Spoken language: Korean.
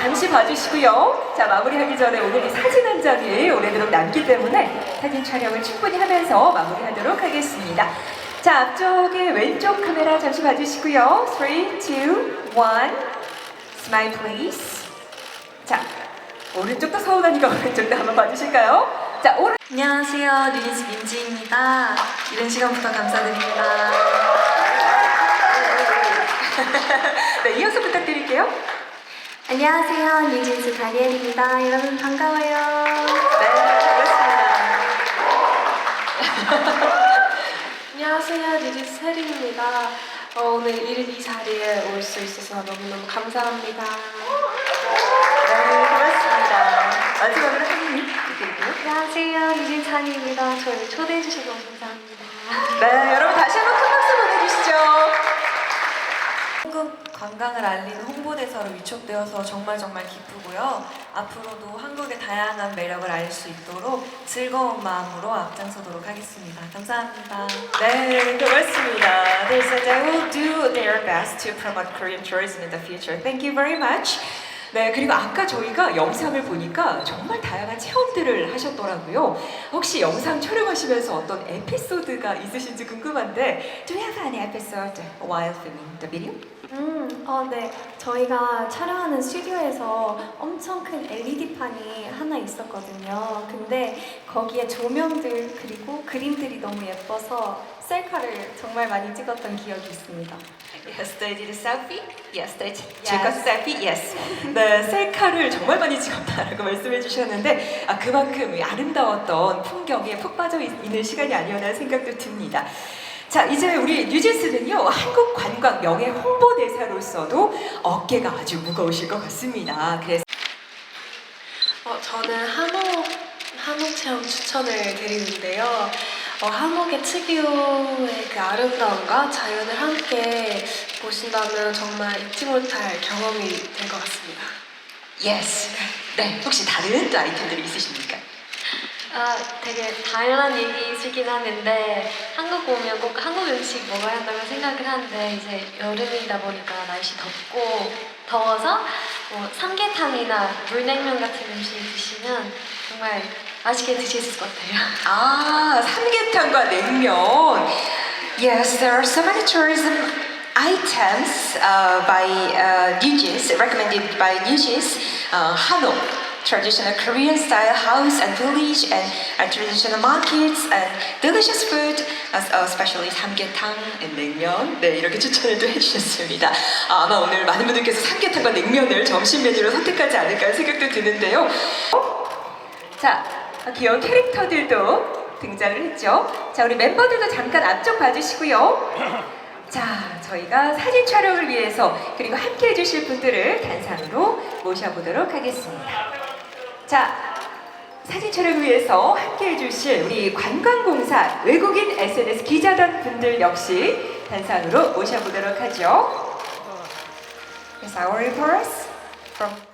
잠시 봐주시고요. 자, 마무리하기 전에 오늘 이 사진 한 장이 오래도록 남기 때문에 사진 촬영을 충분히 하면서 마무리하도록 하겠습니다. 자, 앞쪽에 왼쪽 카메라 잠시 봐주시고요. 3, 2, 1. 스마일 플리즈. 자, 오른쪽도 서운하니까 오른쪽도 한번 봐주실까요? 자, 오른 안녕하세요. 뉴니스 민지입니다. 이른 시간부터 감사드립니다. 네, 이어서 부탁드릴게요. 안녕하세요. 뉴진스 다니엘입니다. 여러분 반가워요. 네, 반갑습니다. 안녕하세요, 뉴진스 혜린입니다. 어, 오늘 이른 이 자리에 올 수 있어서 너무너무 감사합니다. 네, 고맙습니다. 마지막으로 부탁드릴게요. 안녕하세요. 뉴진스 한입니다. 저를 초대해 주셔서 감사합니다. 네, 여러분 관광을 알리는 홍보대사로 위촉되어서 정말 정말 기쁘고요. 앞으로도 한국의 다양한 매력을 알 수 있도록 즐거운 마음으로 앞장서도록 하겠습니다. 감사합니다. 네, 고맙습니다. They said they will do their best to promote Korean tourism in the future. Thank you very much. 네, 그리고 아까 저희가 영상을 보니까 정말 다양한 체험들을 하셨더라고요. 혹시 영상 촬영하시면서 어떤 에피소드가 있으신지 궁금한데 Do you have any episode while filming the video? 음, 어, 네. 저희가 촬영하는 스튜디오에서 엄청 큰 LED판이 하나 있었거든요. 근데 거기에 조명들 그리고 그림들이 너무 예뻐서 셀카를 정말 많이 찍었던 기억이 있습니다. Yes, they did a selfie. Yes, they 찍었 selfie. Yes. 네, 셀카를 정말 많이 찍었다라고 말씀해 주셨는데 아, 그만큼 이 아름다웠던 풍경에 푹 빠져 있- 있는 시간이 아니었나 생각도 듭니다. 자, 이제 우리 뉴진스는요 한국 관광 명예 홍보대사로서도 어깨가 아주 무거우실 것 같습니다. 그래서 어, 저는 한옥, 한옥 체험 추천을 드리는데요. 어, 한옥의 특유의 그 아름다움과 자연을 함께 보신다면 정말 잊지 못할 경험이 될 것 같습니다. yes. 네, 혹시 다른 또 아이템들이 있으십니까? 아, 되게 다양한 얘기이시긴 하는데 한국 오면 꼭 한국 음식 먹어야 한다고 생각을 하는데 이제 여름이다 보니까 날씨 덥고 더워서 뭐 삼계탕이나 물냉면 같은 음식 드시면 정말 맛있게 있을 것 같아요. 아, 삼계탕과 냉면. Yes, there are so many tourism items uh, by uh, Nugis, recommended by Nugis, uh, Hanok, traditional Korean style house and village, and uh, traditional markets and delicious food, uh, especially 삼계탕 and 냉면. 네, 이렇게 추천을 또 해주셨습니다. 아, 아마 오늘 많은 분들께서 삼계탕과 냉면을 점심 메뉴로 선택하지 않을까 생각도 드는데요. 자, 귀여운 캐릭터들도 등장을 했죠. 자, 우리 멤버들도 잠깐 앞쪽 봐주시고요. 자, 저희가 사진 촬영을 위해서 그리고 함께 해주실 분들을 단상으로 모셔보도록 하겠습니다. 자, 사진 촬영을 위해서 함께 해주실 우리 관광공사 외국인 SNS 기자단 분들 역시 단상으로 모셔보도록 하죠. Yes, our reporters from